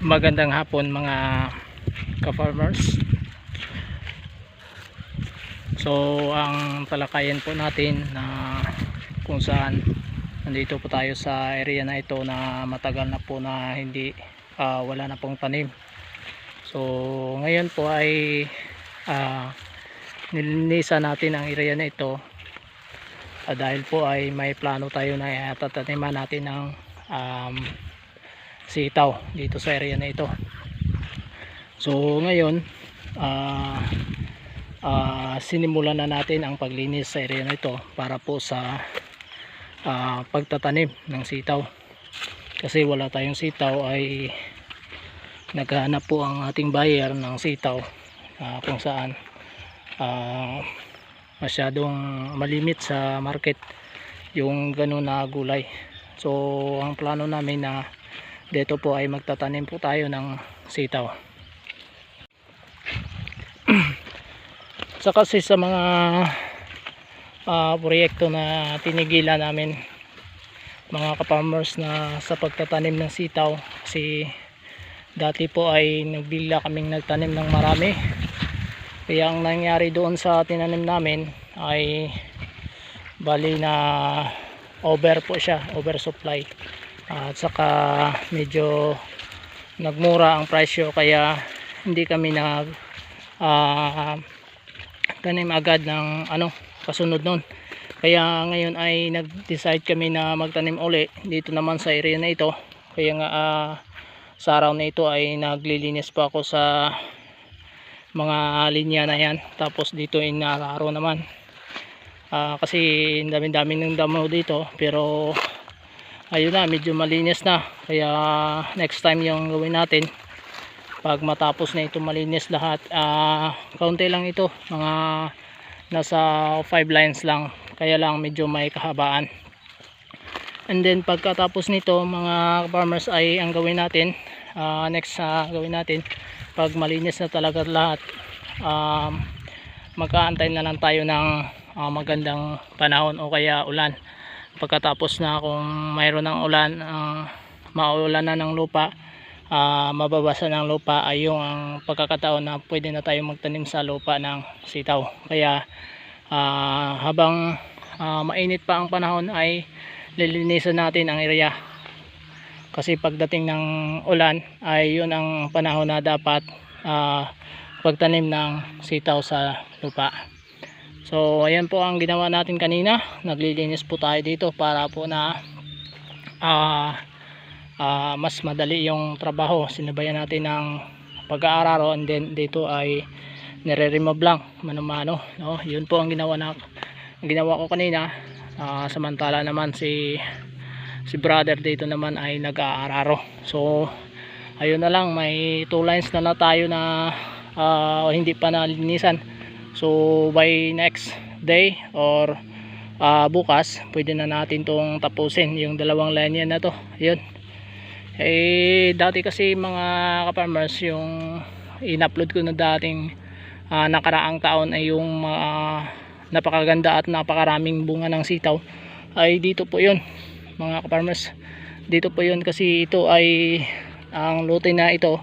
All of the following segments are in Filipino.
Magandang hapon mga ka-farmers. So ang talakayan po natin na kung saan nandito po tayo sa area na ito na matagal na po na hindi ah, wala na pong tanim. So ngayon po ay ah, nilinisan natin ang area na ito Ah, dahil po ay may plano tayo na tataniman natin ng um, sitaw dito sa area na ito. So ngayon ah ah, sinimulan na natin ang paglinis sa area na ito para po sa ah, pagtatanim ng sitaw. Kasi wala tayong sitaw ay naghahanap po ang ating buyer ng sitaw ah, kung saan ah, masyadong malimit sa market yung ganun na gulay. So ang plano namin na dito po ay magtatanim po tayo ng sitaw. Sa kasi sa mga ah, proyekto na tinigilan namin mga kapamers na sa pagtatanim ng sitaw kasi dati po ay nagbila kaming nagtanim ng marami. Kaya ang nangyari doon sa tinanim namin ay bali na over po siya oversupply at saka medyo nagmura ang presyo kaya hindi kami nag ah, tanim agad ng ano kasunod nun. Kaya ngayon ay nag-decide kami na magtanim uli dito naman sa area na ito. Kaya nga ah, sa araw na ito ay naglilinis pa ako sa mga linya na yan. Tapos dito inalaro naman. Ah, kasi dami dami ng damo dito pero ayun na medyo malinis na. Kaya next time yung gawin natin pag matapos na ito malinis lahat ah kaunti lang ito. Mga nasa 5 lines lang. Kaya lang medyo may kahabaan. And then pagkatapos nito mga farmers ay ang gawin natin ah, next sa gawin natin pag malinis na talaga lahat um, magkaantay na lang tayo ng ah, magandang panahon o kaya ulan pagkatapos na kung mayroon ng ulan ang maulan na ng lupa ah, mababasa ng lupa ay yung ang pagkakataon na pwede na tayo magtanim sa lupa ng sitaw. Kaya ah, habang ah, mainit pa ang panahon ay lilinisan natin ang area. Kasi pagdating ng ulan ay yun ang panahon na dapat ah, pagtanim ng sitaw sa lupa so ayan po ang ginawa natin kanina. Naglilinis po tayo dito para po na ah, ah, mas madali yung trabaho. Sinabayan natin ng pag-aararo and then dito ay nire-remove lang mano-mano no? yun po ang ginawa na ang ginawa ko kanina. Ah, samantala naman si si brother dito naman ay nag-aararo. So ayun na lang may two lines na na tayo na ah, hindi pa nalinisan so by next day or ah, bukas pwede na natin tong tapusin yung dalawang line yan na to. Yun. Eh dati kasi mga ka-farmers yung in-upload ko na dating ah, nakaraang taon ay yung mga napakaganda at napakaraming bunga ng sitaw ay dito po yun mga ka-farmers. Dito po yun kasi ito ay ang lote na ito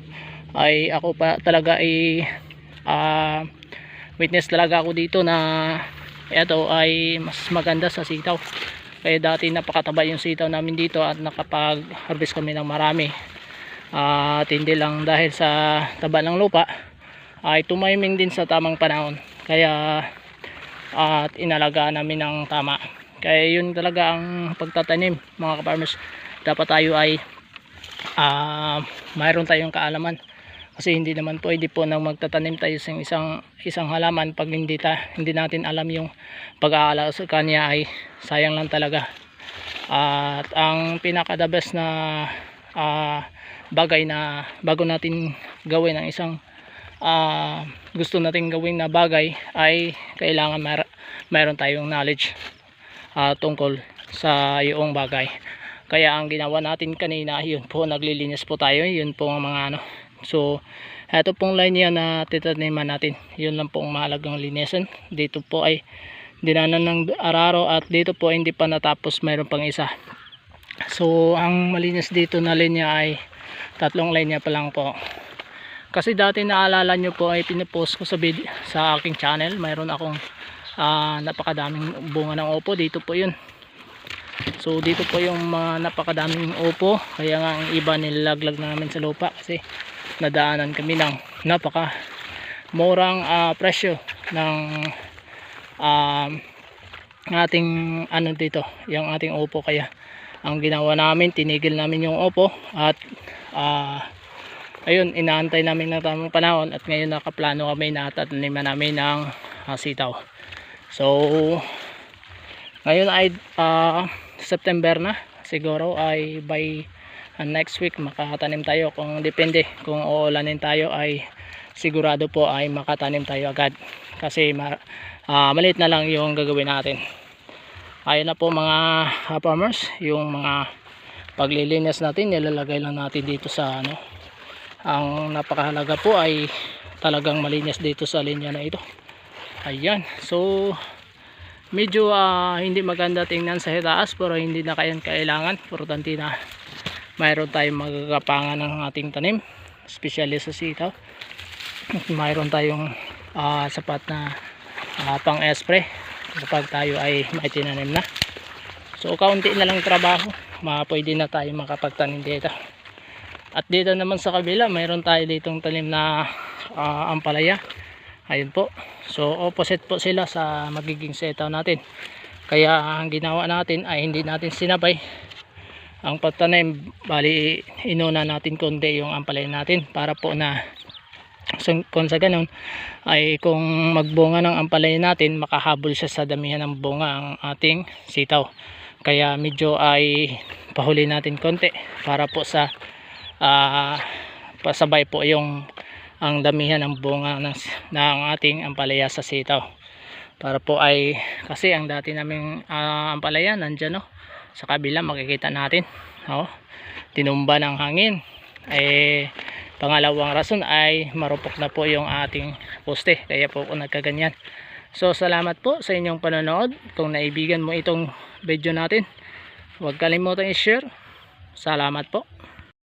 ay ako pa talaga ay ah, witness talaga ako dito na ito ay mas maganda sa sitaw. Kaya dati napakataba yung sitaw namin dito at nakapag harvest kami ng marami. At hindi lang dahil sa taba ng lupa ay tumiming din sa tamang panahon. Kaya at inalagaan namin ng tama. Kaya yun talaga ang pagtatanim mga ka-farmers. Dapat tayo ay ah, mayroon tayong kaalaman kasi hindi naman pwede po nang magtatanim tayo sa isang isang halaman pag hindi ta hindi natin alam yung pag-aalaga sa kanya ay sayang lang talaga. At ang pinaka the best na ah, bagay na bago natin gawin ang isang ah, gusto natin gawin na bagay ay kailangan mer mayroon tayong knowledge ah, tungkol sa iyong bagay. Kaya ang ginawa natin kanina yun po naglilinis po tayo yun po ang mga ano so eto pong line yan na titaniman natin. Yun lang po ang mahalagang linisan. Dito po ay dinanan ng araro at dito po hindi pa natapos. Mayroon pang isa. So ang malinis dito na linya ay tatlong linya pa lang po. Kasi dati naalala nyo po ay pinipost ko sa, video, sa aking channel. Mayroon akong ah, napakadaming bunga ng opo. Dito po yun. So dito po yung mga napakadaming opo. Kaya nga ang iba nilaglag na namin sa lupa kasi nadaanan kami ng napaka murang ah, presyo ng um, ating ano dito yung ating opo kaya ang ginawa namin tinigil namin yung opo at ah, ayun inaantay namin ng tamang panahon at ngayon nakaplano kami na tataniman namin ng ah, sitaw. So ngayon ay ah, September na. Siguro ay by ah, next week makatanim tayo. Kung depende kung uulanin tayo ay sigurado po ay makatanim tayo agad. Kasi ma ah, maliit na lang yung gagawin natin. Ayun na po mga ah, farmers yung mga paglilinis natin nilalagay lang natin dito sa ano ang napakahalaga po ay talagang malinis dito sa linya na ito. Ayan. So medyo ah, hindi maganda tingnan sa taas pero hindi na kayan kailangan importante na mayroon tayong magagapangan ng ating tanim especially sa sitaw. At mayroon tayong ah, sapat na ah, pang spray kapag tayo ay may tinanim na. So kaunti na lang trabaho ma na tayo makapagtanim dito. At dito naman sa kabila mayroon tayo ditong tanim na ah, ampalaya. Ayun po. So opposite po sila sa magiging setaw natin. Kaya ang ginawa natin ay hindi natin sinabay ang pagtanim bali inuna natin konti yung ampalaya natin para po na kung sa ganun ay kung magbunga ng ampalaya natin makahabol siya sa damihan ng bunga ang ating sitaw. Kaya medyo ay pahuli natin konti para po sa ah, pasabay po yung ang damihan ng bunga ng, ng ating ampalaya sa sitaw. Para po ay kasi ang dati naming ah, ampalaya nandyan no sa kabila makikita natin. Oh, tinumba ng hangin. Eh pangalawang rason ay marupok na po yung ating poste. Kaya po nagkaganyan. So salamat po sa inyong panonood. Kung naibigan mo itong video natin huwag kalimutan i-share. Salamat po